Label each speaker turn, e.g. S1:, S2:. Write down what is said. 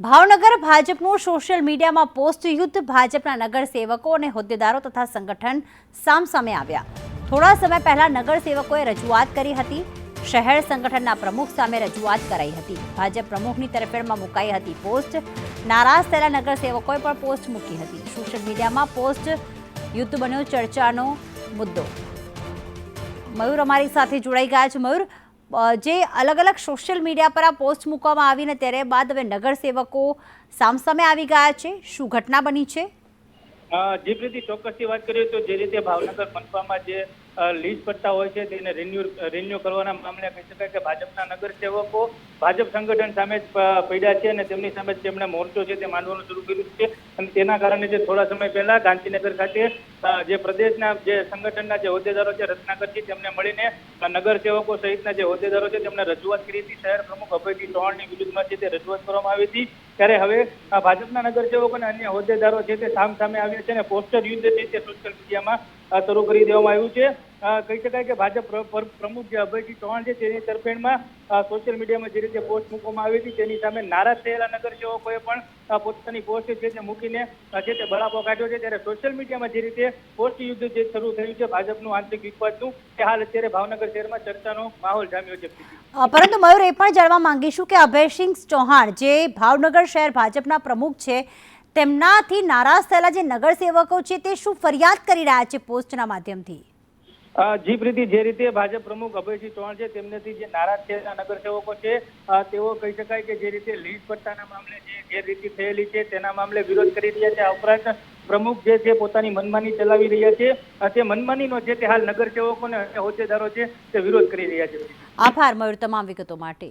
S1: ભાવનગર ભાજપનું સોશિયલ મીડિયામાં પોસ્ટ યુદ્ધ ભાજપના નગરસેવકો અને હોદ્દેદારો તથા સંગઠન સામસામે આવ્યા. થોડા સમય પહેલા નગરસેવકોએ રજૂઆત કરી હતી. શહેર સંગઠનના પ્રમુખ સામે રજૂઆત કરાઈ હતી. ભાજપ પ્રમુખની તરફેણમાં મુકાઈ હતી પોસ્ટ. નારાજ થયેલા નગરસેવકોએ પણ પોસ્ટ મૂકી હતી. સોશિયલ મીડિયામાં પોસ્ટ યુદ્ધ બન્યો ચર્ચાનો મુદ્દો. મયુર અમારી સાથે જોડાઈ ગયા છે. મયુર જે અલગ અલગ સોશિયલ મીડિયા પર આ પોસ્ટ મૂકવામાં આવીને ત્યારે બાદ હવે નગરસેવકો સામસામે આવી ગયા છે. શું ઘટના બની છે?
S2: જે રીતે ચોક્કસથી વાત કરીએ તો જે રીતે ભાવનગર મનપામાં જે લીઝ પટ્ટા હોય છે તેને રિન્યુ રિન્યુ કરવાના મામલે કહી શકાય કે ભાજપના નગરસેવકો ભાજપ સંગઠન સામે જ પડ્યા છે અને તેમની સામે તેમણે મોરચો છે તે માંડવાનું શરૂ કર્યું છે. અને તેના કારણે જે થોડા સમય પહેલા ગાંધીનગર ખાતે જે પ્રદેશના જે સંગઠનના જે હોદ્દેદારો છે રત્નાકરજી તેમને મળીને નગરસેવકો સહિતના જે હોદ્દેદારો છે તેમણે રજૂઆત કરી હતી. શહેર પ્રમુખ અભયજી ચૌહાણની વિરુદ્ધમાં છે તે રજૂઆત કરવામાં આવી હતી. ત્યારે હવે ભાજપના નગરસેવકો અને અન્ય હોદ્દેદારો છે તે સામ સામે આવ્યા છે અને પોસ્ટર યુદ્ધ છે તે સોશિયલ મીડિયામાં શરૂ કરી દેવામાં આવ્યું છે. કહી શકાય કે ભાજપ પ્ર- પ્ર- પ્રમુખ જે અભયજી ચૌહાણ છે, તેની તરફેણમાં સોશિયલ મીડિયામાં જે રીતે પોસ્ટ મૂકવામાં આવી હતી, તેની સામે નારાજ થયેલા નગરસેવકોએ પણ પોતાની પોસ્ટ છે તે મૂકીને જે તે બળાપો કાઢ્યો છે, ત્યારે સોશિયલ મીડિયામાં જે રીતે પોસ્ટ યુદ્ધ જે શરૂ થયું છે, ભાજપનું આંતરિક વિવાદનું તે હાલ અત્યારે ભાવનગર શહેરમાં ચર્ચાનો માહોલ જામ્યો છે.
S1: પરંતુ મયુર, એ પણ જાણવા માંગીશું કે અભયસિંહ ચૌહાણ, જે ભાવનગર શહેર ભાજપના પ્રમુખ છે તેમનાથી નારાજ થયેલા જે નગરસેવકો છે તે શું ફરિયાદ કરી રહ્યા છે પોસ્ટના માધ્યમથી?
S2: જી પ્રીતિ જે રીતે ભાજપ પ્રમુખ અભયસિંહ ચૌહાણ છે તેમનેથી જે નારાજ થયેલા નગરસેવકો છે તેઓ કહી શકાય કે જે રીતે લીડ પટ્ટાના મામલે જે ગેરરીતિ થયેલી છે તેના મામલે વિરોધ કરી રહ્યા છે. આ ઉપરાંત પ્રમુખ જે છે પોતાની મનમાની ચલાવી રહ્યા છે તે મનમાનીનો જે તે હાલ નગરસેવકો અને હોદ્દેદારો છે તે વિરોધ કરી રહ્યા છે.
S1: આભાર મયુર તમામ વિગતો માટે.